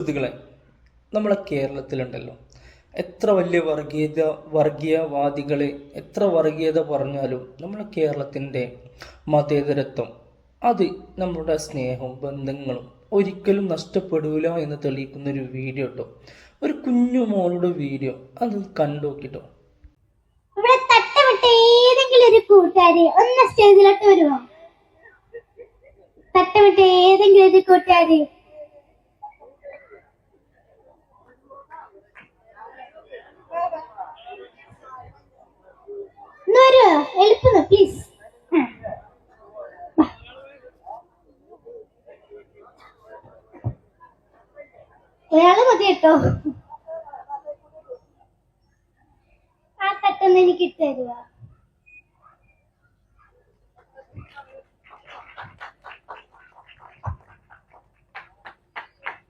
സുഹൃത്തുക്കളെ നമ്മളെ കേരളത്തിലുണ്ടല്ലോ. എത്ര വലിയ വർഗീയത വർഗീയവാദികളെ എത്ര വർഗീയത പറഞ്ഞാലും നമ്മളെ കേരളത്തിന്റെ മതേതരത്വം അത് നമ്മുടെ സ്നേഹവും ബന്ധങ്ങളും ഒരിക്കലും നഷ്ടപ്പെടില്ല എന്ന് തെളിയിക്കുന്ന ഒരു വീഡിയോ കേട്ടോ ഒരു കുഞ്ഞു മോളുടെ വീഡിയോ അത് കണ്ടു നോക്കിട്ടോ. ഏതെങ്കിലും ഒരു കൂട്ടുകാരി ഒന്ന് സ്റ്റേജിലോട്ട് വരുമോ തട്ടമിട്ട് ഏതെങ്കിലും ഒരു കൂട്ടുകാരി ഒന്ന് വരുമോ പ്ലീസ് ഒരാൾ മതി കേട്ടോ. ആ തട്ടൊന്ന് എനിക്ക് ഇട്ട് തരുക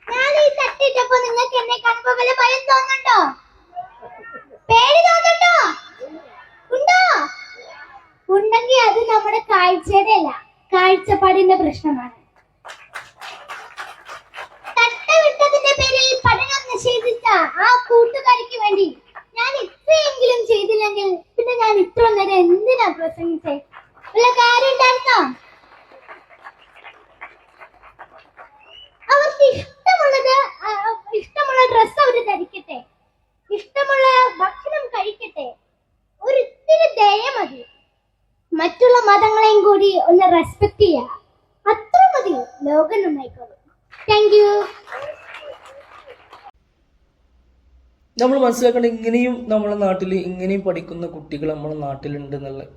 ഞാൻ ഈ തട്ടിട്ടപ്പോ നിങ്ങൾക്ക് എന്നെ കാണുമ്പോ വല്ല ഭയം തോന്നുന്നുണ്ടോ പേടി തോന്നുന്നുണ്ടോ ഉണ്ടോ ഉണ്ടെങ്കിൽ അത് നമ്മുടെ കാഴ്ചയുടെ അല്ല കാഴ്ചപ്പാടിന്റെ പ്രശ്നമാണ്. തട്ടവിട്ടതിന്റെ പേരിൽ പഠനം നിഷേധിച്ച ആ കൂട്ടുകാരിക്ക് വേണ്ടി ഞാൻ ഇത്രയെങ്കിലും ചെയ്തില്ലെങ്കിൽ പിന്നെ ഞാൻ ഇത്ര നേരം എന്തിനാ പ്രസംഗിച്ചേ? വല്ല കാര്യം ഉണ്ടായിരുന്നോ? മതങ്ങളെയും കൂടി ഒന്ന് റെസ്പെക്ട് ചെയ്യുക അത്ര മതി. ലോകം നന്നായിക്കോളും. താങ്ക് യു നമ്മൾ മനസ്സിലാക്കേണ്ട ഇങ്ങനെയും നമ്മുടെ നാട്ടിൽ ഇങ്ങനെയും പഠിക്കുന്ന കുട്ടികൾ നമ്മുടെ നാട്ടിലുണ്ട് എന്നുള്ളത്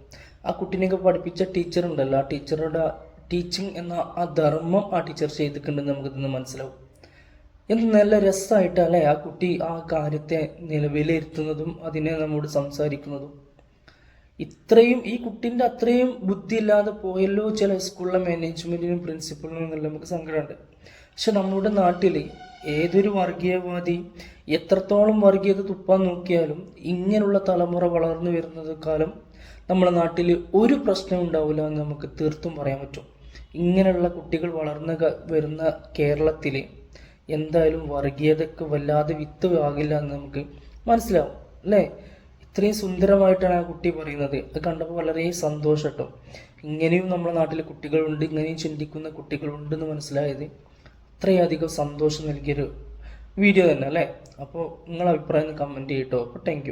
ആ കുട്ടീനെയൊക്കെ പഠിപ്പിച്ച ടീച്ചർ ഉണ്ടല്ലോ. ആ ടീച്ചറുടെ ടീച്ചിങ് എന്ന ആ ധർമ്മം ആ ടീച്ചർ ചെയ്തിട്ടുണ്ടെന്ന് നമുക്ക് ഇന്ന് മനസ്സിലാവും. എന്ത് നല്ല രസമായിട്ടല്ലേ ആ കുട്ടി ആ കാര്യത്തെ നിലവിലിരുത്തുന്നതും അതിനെ നമ്മോട് സംസാരിക്കുന്നതും. ഇത്രയും ഈ കുട്ടീന്റെ അത്രയും ബുദ്ധി ഇല്ലാതെ പോയല്ലോ ചില സ്കൂളിലെ മാനേജ്മെന്റിനും പ്രിൻസിപ്പളിനും എന്നുള്ള നമുക്ക് സങ്കടമുണ്ട്. പക്ഷെ നമ്മുടെ നാട്ടിൽ ഏതൊരു വർഗീയവാദി എത്രത്തോളം വർഗീയത തുപ്പാൻ നോക്കിയാലും ഇങ്ങനെയുള്ള തലമുറ വളർന്നു വരുന്നത് കാലം നമ്മുടെ നാട്ടിൽ ഒരു പ്രശ്നം ഉണ്ടാവില്ല എന്ന് നമുക്ക് തീർത്തും പറയാൻ പറ്റും. ഇങ്ങനെയുള്ള കുട്ടികൾ വളർന്നു വരുന്ന കേരളത്തിൽ എന്തായാലും വർഗീയതക്ക് വല്ലാതെ വിത്ത് ആകില്ല എന്ന് നമുക്ക് മനസ്സിലാവും അല്ലേ? ഇത്രയും സുന്ദരമായിട്ടാണ് ആ കുട്ടി പറയുന്നത്. അത് കണ്ടപ്പോൾ വളരെ സന്തോഷം കേട്ടോ. ഇങ്ങനെയും നമ്മുടെ നാട്ടിൽ കുട്ടികളുണ്ട് ഇങ്ങനെയും ചിന്തിക്കുന്ന കുട്ടികളുണ്ടെന്ന് മനസ്സിലായത് അത്രയധികം സന്തോഷം നൽകിയൊരു വീഡിയോ തന്നെ അല്ലേ? അപ്പോൾ നിങ്ങളുടെ അഭിപ്രായം കമന്റ് ചെയ്യട്ടോ. അപ്പോൾ താങ്ക്